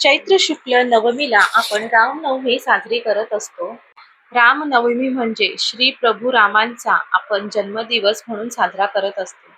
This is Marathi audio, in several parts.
चैत्र शुक्ल नवमीला आपण रामनवमी साजरी करत असतो. रामनवमी म्हणजे श्री प्रभू रामांचा आपण जन्मदिवस म्हणून साजरा करत असतो.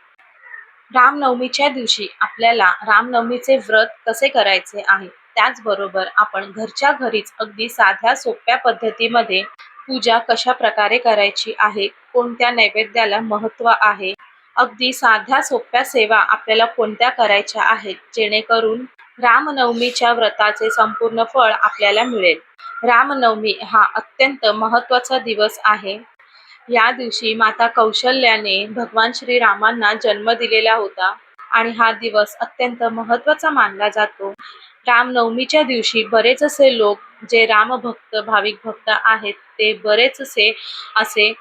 रामनवमीच्या दिवशी आपल्याला रामनवमीचे व्रत कसे करायचे आहे त्याचबरोबर आपण घरच्या घरीच अगदी साध्या सोप्या पद्धतीमध्ये पूजा कशा प्रकारे करायची आहे कोणत्या नैवेद्याला महत्त्व आहे अगदी साध्या सोप्या सेवा आपल्याला कोणत्या करायच्या आहेत जेणेकरून रामनवमीच्या व्रताचे संपूर्ण फळ आपल्याला मिळेल. रामनवमी हा अत्यंत महत्त्वाचा दिवस आहे. या दिवशी माता कौशल्याने भगवान श्रीरामांना जन्म दिलेला होता आणि हा दिवस अत्यंत महत्त्वाचा मानला जातो. रामनवमीच्या दिवशी बरेच असे लोक जे रामभक्त भाविक भक्त आहेत ते बरेचसे असे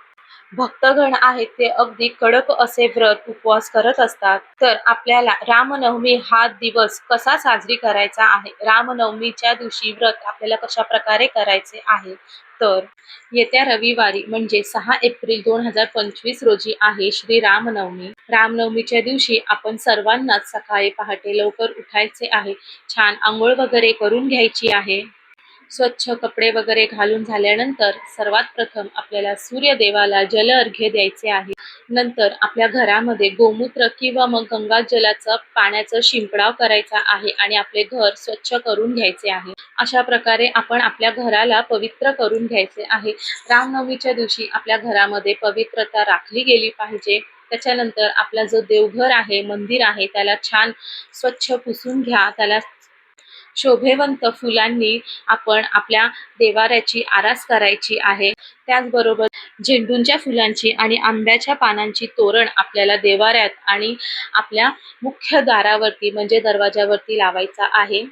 भक्तगण आहेत ते अगदी कडक असे व्रत उपवास करत असतात. तर आपल्याला रामनवमी हा दिवस कसा साजरी करायचा आहे? रामनवमीच्या दिवशी व्रत आपल्याला कशा प्रकारे करायचे आहे? तर येत्या रविवारी म्हणजे सहा एप्रिल दोन हजार पंचवीस रोजी आहे श्री रामनवमी. रामनवमीच्या दिवशी आपण सर्वांनाच सकाळी पहाटे लवकर उठायचे आहे. छान आंघोळ वगैरे करून घ्यायची आहे. स्वच्छ कपडे वगैरे घालून झाल्यानंतर सर्वात प्रथम आपल्याला सूर्यदेवाला जल अर्घ्य द्यायचे आहे. नंतर आपल्या घरामध्ये गोमूत्र किंवा मग गंगा जलाचं पाण्याचं शिंपडाव करायचा आहे आणि आपले घर स्वच्छ करून घ्यायचे आहे. अशा प्रकारे आपण आपल्या घराला पवित्र करून घ्यायचे आहे. रामनवमीच्या दिवशी आपल्या घरामध्ये पवित्रता राखली गेली पाहिजे. त्याच्यानंतर आपला जो देवघर आहे मंदिर आहे त्याला छान स्वच्छ पुसून घ्या. त्याला शोभेवंत फुलांनी आपण आपल्या देवाऱ्याची आरास करायची आहे. त्याचबरोबर झेंडूंच्या फुलांची आणि आंब्याच्या पानांची तोरण आपल्याला देवाऱ्यात आणि आपल्या मुख्य दारावरती म्हणजे दरवाजावरती लावायचा आहे.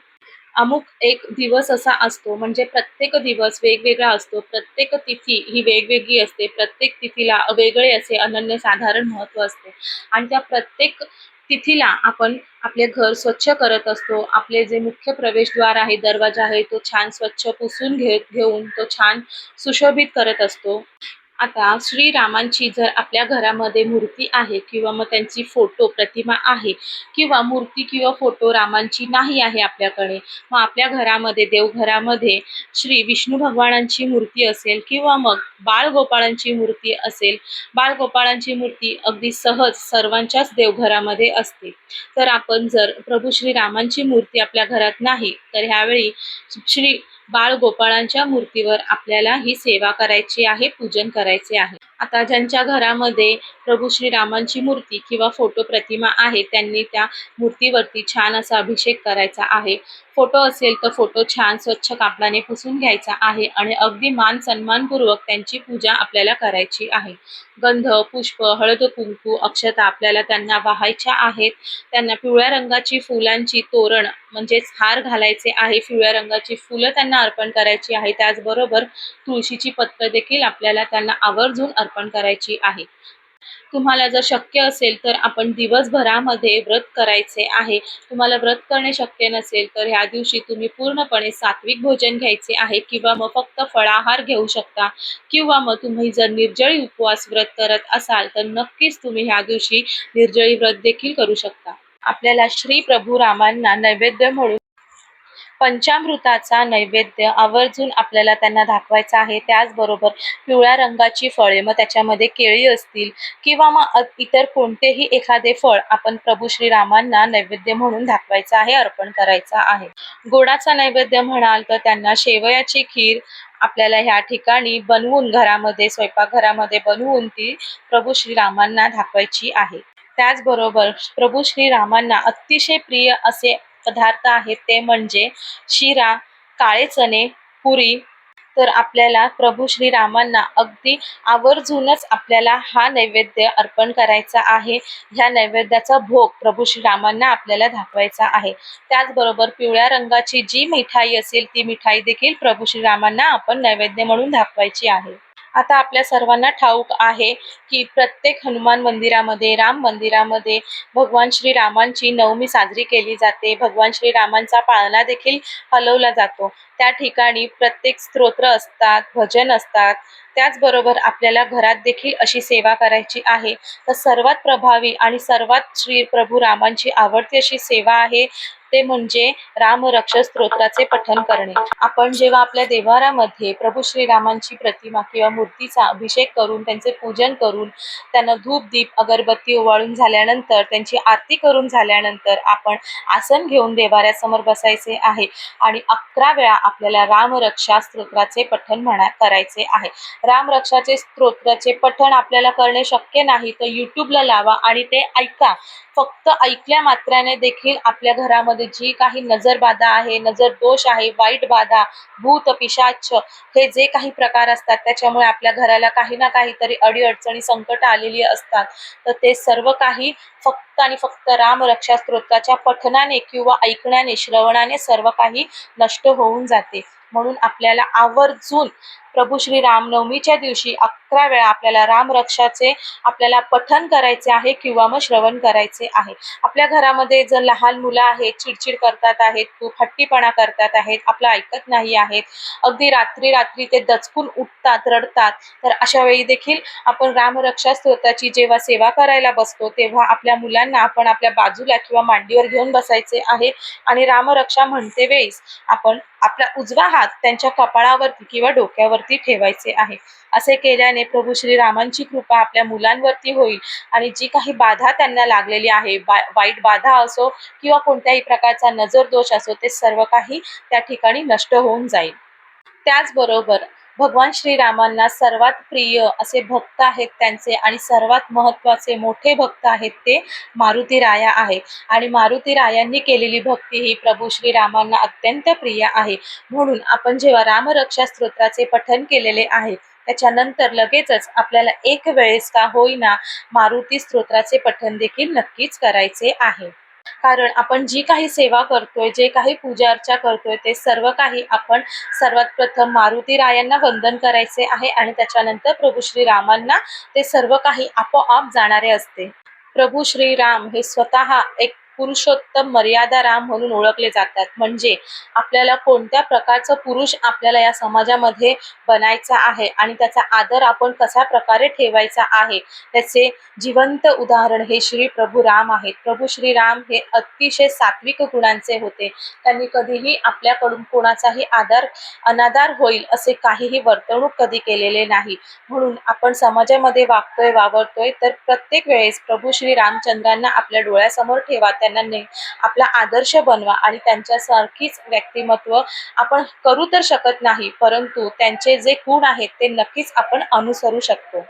अमुक एक दिवस असा असतो म्हणजे प्रत्येक दिवस वेगवेगळा असतो. प्रत्येक तिथी ही वेगवेगळी असते. प्रत्येक तिथीला वेगळे असे अनन्यसाधारण महत्त्व असते. आणि त्या प्रत्येक तिथीला आपण आपले घर स्वच्छ करत असतो. आपले जे मुख्य प्रवेशद्वार आहे दरवाजा आहे तो छान स्वच्छ पुसून घे घेऊन तो छान सुशोभित करत असतो. आता श्रीरामांची जर आपल्या घरामध्ये मूर्ती आहे किंवा मग त्यांची फोटो प्रतिमा आहे किंवा मूर्ती किंवा फोटो रामांची नाही आहे आपल्याकडे मग आपल्या घरामध्ये देवघरामध्ये श्री विष्णू भगवानांची मूर्ती असेल किंवा मग बाळगोपाळांची मूर्ती असेल बाळगोपाळांची मूर्ती अगदी सहज सर्वांच्याच देवघरामध्ये असते. तर आपण जर प्रभू श्रीरामांची मूर्ती आपल्या घरात नाही तर ह्यावेळी श्री बाळ गोपाळांच्या मूर्तीवर आपल्याला ही सेवा करायची आहे पूजन करायचे आहे. आता ज्यांच्या घरामध्ये प्रभू श्रीरामांची मूर्ती किंवा फोटो प्रतिमा आहे त्यांनी त्या मूर्तीवरती छान असा अभिषेक करायचा आहे. फोटो असेल तर फोटो छान स्वच्छ कापडाने पुसून घ्यायचा आहे आणि अगदी मान सन्मानपूर्वक त्यांची पूजा आपल्याला करायची आहे. गंध पुष्प हळद कुंकू अक्षता आपल्याला त्यांना वाहायच्या आहेत. त्यांना पिवळ्या रंगाची फुलांची तोरण म्हणजेच हार घालायचे आहे. पिवळ्या रंगाची फुलं त्यांना अर्पण करायची आहे. त्याचबरोबर तुळशीची पत्र देखील आपल्याला त्यांना आवर्जून अर्पण करायची आहे. तुम्हाला जर शक्य असेल तर आपण दिवसभरामध्ये व्रत करायचे आहे. तुम्हाला व्रत करणे शक्य नसेल तर ह्या दिवशी तुम्ही पूर्णपणे सात्विक भोजन घ्यायचे आहे किंवा मग फक्त फळाहार घेऊ शकता किंवा मग तुम्ही जर निर्जळी उपवास व्रत करत असाल तर नक्कीच तुम्ही ह्या दिवशी निर्जळी व्रत देखील करू शकता. आपल्याला श्री प्रभू रामांना नैवेद्य म्हणून पंचामृताचा नैवेद्य आवर्जून आपल्याला त्यांना दाखवायचा आहे. त्याचबरोबर पिवळ्या रंगाची फळे मग त्याच्यामध्ये केळी असतील किंवा मग इतर कोणतेही एखादे फळ आपण प्रभू श्रीरामांना नैवेद्य म्हणून दाखवायचं आहे अर्पण करायचा आहे. गोडाचा नैवेद्य म्हणाल तर त्यांना शेवयाची खीर आपल्याला ह्या ठिकाणी बनवून घरामध्ये स्वयंपाकघरामध्ये बनवून ती प्रभू श्रीरामांना दाखवायची आहे. त्याचबरोबर प्रभू श्रीरामांना अतिशय प्रिय असे पदार्थ आहेत ते म्हणजे शिरा काळे चणे पुरी. तर आपल्याला प्रभू श्रीरामांना अगदी आवर्जूनच आपल्याला हा नैवेद्य अर्पण करायचा आहे. ह्या नैवेद्याचा भोग प्रभू श्रीरामांना आपल्याला दाखवायचा आहे. त्याचबरोबर पिवळ्या रंगाची जी मिठाई असेल ती मिठाई देखील प्रभू श्रीरामांना आपण नैवेद्य म्हणून दाखवायची आहे. आता आपल्या सर्वांना ठाऊक आहे की प्रत्येक हनुमान मंदिरामध्ये राम मंदिरामध्ये भगवान श्रीरामांची नवमी साजरी केली जाते. भगवान श्रीरामांचा पाळणा देखील हलवला जातो. त्या ठिकाणी प्रत्येक स्तोत्र असतात भजन असतात. त्याचबरोबर आपल्याला घरात देखील अशी सेवा करायची आहे. तर सर्वात प्रभावी आणि सर्वात श्री प्रभू रामांची आवडती अशी सेवा आहे ते म्हणजे रामरक्ष स्तोत्राचे पठन करणे. आपण जेव्हा आपल्या देवारामध्ये प्रभू श्रीरामांची प्रतिमा किंवा मूर्तीचा अभिषेक करून त्यांचे पूजन करून त्यांना धूप दीप अगरबत्ती ओवाळून झाल्यानंतर त्यांची आरती करून झाल्यानंतर आपण आसन घेऊन देवाऱ्यासमोर बसायचे आहे आणि अकरा वेळा आपल्याला रामरक्षा स्तोत्राचे पठन म्हणा करायचे आहे. रामरक्षाचे स्तोत्राचे पठण आपल्याला करणे शक्य नाही तर यूट्यूबला लावा आणि ते ऐका. फक्त ऐकल्या मात्राने देखील आपल्या घरामध्ये जी काही नजरबाधा आहे नजर दोष आहे वाईट बाधा भूत पिशाच हे जे काही प्रकार असतात त्याच्यामुळे आपल्या घराला काही ना काहीतरी अडीअडचणी संकट आलेली असतात. तर ते सर्व काही फक्त आणि फक्त रामरक्षा स्तोत्राच्या पठनाने किंवा ऐकण्याने श्रवणाने सर्व काही नष्ट होऊन जाते. म्हणून आपल्याला आवर्जून प्रभू श्री रामनवमीच्या दिवशी अकरा वेळा आपल्याला रामरक्षाचे आपल्याला पठन करायचे आहे किंवा मग श्रवण करायचे आहे. आपल्या घरामध्ये जर लहान मुलं आहेत चिडचिड करतात आहेत खूप हट्टीपणा करतात आहेत आपलं ऐकत नाही आहेत अगदी रात्री रात्री ते दचकून उठतात रडतात तर अशा वेळी देखील आपण रामरक्षा स्तोत्राची जेव्हा सेवा करायला बसतो तेव्हा आपल्या मुलांना आपण आपल्या बाजूला किंवा मांडीवर घेऊन बसायचे आहे आणि रामरक्षा म्हणते वेळेस आपण आपला उजवा हात त्यांच्या कपाळावरती किंवा डोक्यावरती ठेवायचे आहे. असे केल्याने प्रभू श्री रामांची कृपा आपल्या मुलांवरती होईल आणि जी काही बाधा त्यांना लागलेली आहे बा वाईट बाधा असो किंवा कोणत्याही प्रकारचा नजर दोष असो ते सर्व काही त्या ठिकाणी नष्ट होऊन जाईल. त्याचबरोबर भगवान श्रीरामांना सर्वात प्रिय असे भक्त आहेत त्यांचे आणि सर्वात महत्त्वाचे मोठे भक्त आहेत ते मारुती राया आहे. आणि मारुती रायांनी केलेली भक्ती ही प्रभू श्रीरामांना अत्यंत प्रिय आहे. म्हणून आपण जेव्हा रामरक्षा स्तोत्राचे पठन केलेले आहे त्याच्यानंतर लगेचच आपल्याला एक वेळेस का होईना मारुती स्तोत्राचे पठन देखील नक्कीच करायचे आहे. कारण आपण जी काही सेवा करतोय जे काही पूजा अर्चा करतोय ते सर्व काही आपण सर्वात प्रथम मारुती रायांना वंदन करायचे आहे आणि त्याच्यानंतर प्रभू श्री रामांना ते सर्व काही आपोआप जाणारे असते. प्रभू श्रीराम हे स्वतः एक पुरुषोत्तम मर्यादा राम म्हणून ओळखले जातात. म्हणजे आपल्याला कोणत्या प्रकारचा पुरुष आपल्याला या समाजामध्ये बनायचा आहे आणि त्याचा आदर आपण कशा प्रकारे ठेवायचा आहे? त्याचे जिवंत उदाहरण हे श्री प्रभू राम आहेत. प्रभू श्री राम हे अतिशय सात्विक गुणांचे होते. त्यांनी कधीही आपल्याकडून कोणाचाही आदर अनादार होईल असे काहीही वर्तणूक कधी केलेले नाही. म्हणून आपण समाजामध्ये वागतोय वावरतोय तर प्रत्येक वेळेस प्रभू श्री रामचंद्रांना आपल्या डोळ्यासमोर ठेवा. त्यांना ने आपला आदर्श बनवा आणि त्यांच्यासारखीच व्यक्तिमत्व आपण करू तर शकत नाही परंतु त्यांचे जे गुण आहेत ते नक्कीच आपण अनुसरू शकतो.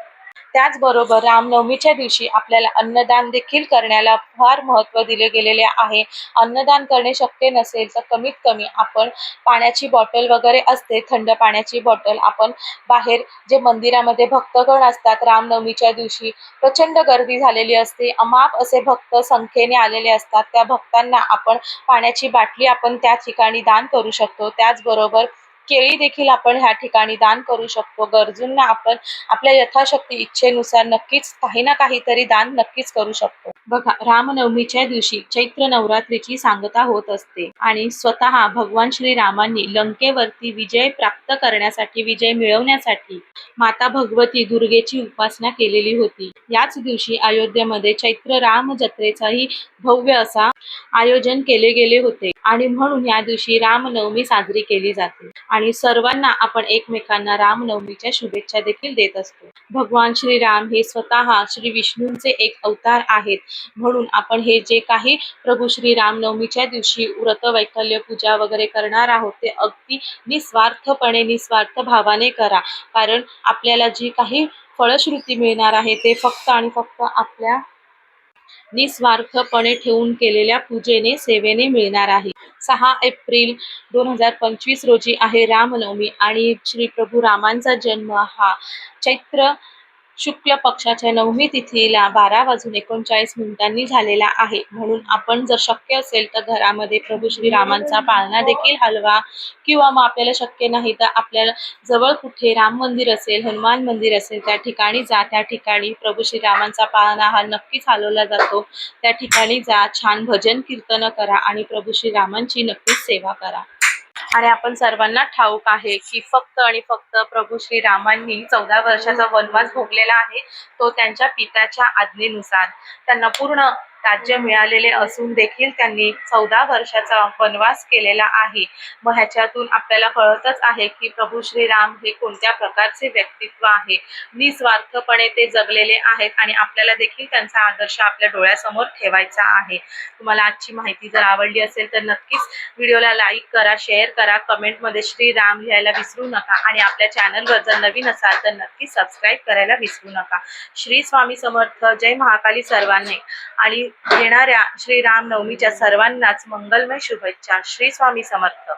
त्याचबरोबर रामनवमीच्या दिवशी आपल्याला अन्नदान देखील करण्याला फार महत्त्व दिले गेलेले आहे. अन्नदान करणे शक्य नसेल तर कमीत कमी आपण पाण्याची बॉटल वगैरे असते थंड पाण्याची बॉटल आपण बाहेर जे मंदिरामध्ये भक्तगण असतात रामनवमीच्या दिवशी प्रचंड गर्दी झालेली असते. अमाप असे भक्त संख्येने आलेले असतात. त्या भक्तांना आपण पाण्याची बाटली आपण त्या ठिकाणी दान करू शकतो. त्याचबरोबर केळी देखील आपण ह्या ठिकाणी दान करू शकतो. गरजूंना आपण आपल्या यथाशक्ती इच्छेनुसार नक्कीच काही ना काहीतरी दान नक्कीच करू शकतो. बघा रामनवमीच्या दिवशी चैत्र नवरात्रीची सांगता होत असते आणि स्वतः भगवान श्रीरामांनी लंकेवरती विजय प्राप्त करण्यासाठी विजय मिळवण्यासाठी माता भगवती दुर्गेची उपासना केलेली होती. याच दिवशी अयोध्येमध्ये चैत्र राम जत्रेचाही भव्य असा आयोजन केले गेले होते. आणि म्हणून या दिवशी रामनवमी साजरी केली जाते. आणि सर्वांना आपण एकमेकांना रामनवमीच्या शुभेच्छा देखील देत असतो. भगवान श्रीराम हे स्वतः श्री विष्णूंचे एक अवतार आहेत. म्हणून आपण हे जे काही प्रभू श्री रामनवमीच्या दिवशी व्रत वैकल्य पूजा वगैरे करणार आहोत ते अगदी निस्वार्थपणे निस्वार्थ भावाने करा. कारण आपल्याला जी काही फळश्रुती मिळणार आहे ते फक्त आणि फक्त आपल्या निस्वार्थपणे ठेवून केलेल्या पूजेने सेवेने मिळणार आहे. सहा एप्रिल दोन हजार पंचवीस रोजी आहे रामनवमी आणि श्री प्रभू रामांचा जन्म. हा चैत्र शुक्ल पक्षाच्या नवमी तिथीला बारा वाजून एकोणचाळीस मिनिटांनी झालेला आहे. म्हणून आपण जर शक्य असेल तर घरामध्ये प्रभू श्रीरामांचा पाळणा देखील हलवा किंवा मग आपल्याला शक्य नाही तर आपल्याला जवळ कुठे राम मंदिर असेल हनुमान मंदिर असेल त्या ठिकाणी जा. त्या ठिकाणी प्रभू श्रीरामांचा पाळणा हा नक्कीच हलवला जातो. त्या ठिकाणी जा छान भजन कीर्तन करा आणि प्रभू श्रीरामांची नक्कीच सेवा करा. आणि आपण सर्वांना ठाऊक आहे की फक्त आणि फक्त प्रभू श्रीरामांनी चौदा वर्षाचा वनवास भोगलेला आहे तो त्यांच्या पित्याच्या आज्ञेनुसार. त्यांना पूर्ण राज्य मिळालेले असून देखील त्यांनी चौदा वर्षाचा वनवास केलेला आहे. मग ह्याच्यातून आपल्याला कळतच आहे की प्रभू श्रीराम हे कोणत्या प्रकारचे व्यक्तित्व आहे? निस्वार्थपणे ते जगलेले आहेत आणि आपल्याला देखील त्यांचा आदर्श आपल्या डोळ्यासमोर ठेवायचा आहे. तुम्हाला आजची माहिती जर आवडली असेल तर नक्कीच व्हिडिओला लाईक करा शेअर करा कमेंटमध्ये श्रीराम लिहायला विसरू नका आणि आपल्या चॅनलवर जर नवीन असाल तर नक्की सबस्क्राईब करायला विसरू नका. श्री स्वामी समर्थ जय महाकाली सर्वांनी. आणि येणाऱ्या श्रीराम नवमीच्या सर्वांनाच मंगलमय शुभेच्छा. श्री स्वामी समर्थ.